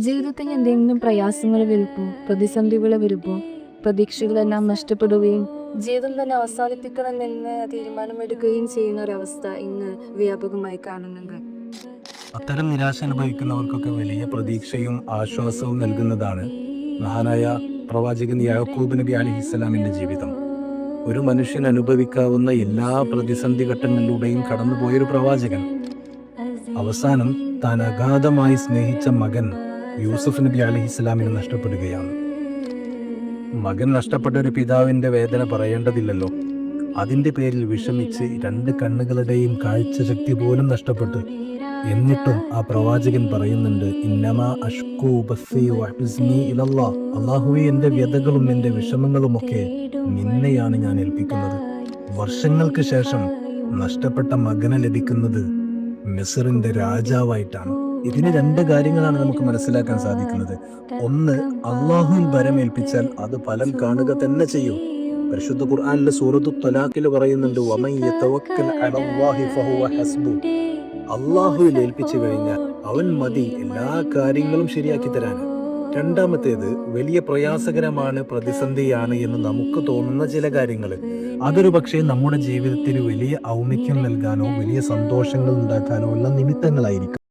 ജീവിതത്തിൽ എന്തെങ്കിലും പ്രയാസങ്ങൾ വരുമ്പോൾ പ്രതിസന്ധികൾ വരുമ്പോൾ പ്രതീക്ഷകളെല്ലാം നഷ്ടപ്പെടുകയും ജീവിതം തന്നെ അവസാനിപ്പിക്കണമെന്ന് തീരുമാനമെടുക്കുകയും ചെയ്യുന്ന ഒരവസ്ഥ ഇന്ന് വ്യാപകമായി കാണുന്നുണ്ട്. അത്തരം നിരാശ അനുഭവിക്കുന്നവർക്കൊക്കെ വലിയ പ്രതീക്ഷയും ആശ്വാസവും നൽകുന്നതാണ് മഹാനായ പ്രവാചകൻ യാക്കൂബ് നബി അലിഹിസ്സലാമിന്റെ ജീവിതം. ഒരു മനുഷ്യൻ അനുഭവിക്കാവുന്ന എല്ലാ പ്രതിസന്ധി ഘട്ടങ്ങളിലൂടെയും കടന്നുപോയൊരു പ്രവാചകൻ. അവസാനം താൻ അഗാധമായി സ്നേഹിച്ച മകൻ യൂസുഫ് നബി അലിഹിസ്സലാമിന് നഷ്ടപ്പെടുകയാണ്. മകൻ നഷ്ടപ്പെട്ട ഒരു പിതാവിന്റെ വേദന പറയേണ്ടതില്ലല്ലോ. അതിന്റെ പേരിൽ വിഷമിച്ച് രണ്ട് കണ്ണുകളുടെയും കാഴ്ചശക്തി പോലും നഷ്ടപ്പെട്ടു എന്നിട്ടും ആ പ്രവാചകൻ പറയുന്നുണ്ട് ഇന്നമാ അഷ്കൂ അള്ളാഹുവെ എന്റെ വ്യതകളും എന്റെ വിഷമങ്ങളുമൊക്കെ നിന്നെയാണ് ഞാൻ ഏൽപ്പിക്കുന്നത്. വർഷങ്ങൾക്ക് ശേഷം നഷ്ടപ്പെട്ട മകനെ ലഭിക്കുന്നത് മിസറിന്റെ രാജാവായിട്ടാണ്. ഇതിന് രണ്ട് കാര്യങ്ങളാണ് നമുക്ക് മനസ്സിലാക്കാൻ സാധിക്കുന്നത്. ഒന്ന് അള്ളാഹുവിൽ ഭരമേൽപ്പിച്ചാൽ അത് ഫലം കാണുക തന്നെ ചെയ്യും. പരിശുദ്ധ ഖുർആാനിലെ സൂറത്തു തലാഖിൽ പറയുന്നുണ്ട് അള്ളാഹുവിൽ ഏൽപ്പിച്ചു കഴിഞ്ഞാൽ അവൻ മതി എല്ലാ കാര്യങ്ങളും ശരിയാക്കി തരാൻ. രണ്ടാമത്തേത് വലിയ പ്രയാസകരമാണ് പ്രതിസന്ധിയാണ് എന്ന് നമുക്ക് തോന്നുന്ന ചില കാര്യങ്ങൾ. അതൊരു പക്ഷേ നമ്മുടെ ജീവിതത്തിൽ വലിയ ഔന്നിക്യം നൽകാനോ വലിയ സന്തോഷങ്ങൾ ഉണ്ടാക്കാനോ ഉള്ള നിമിത്തങ്ങളായിരിക്കും.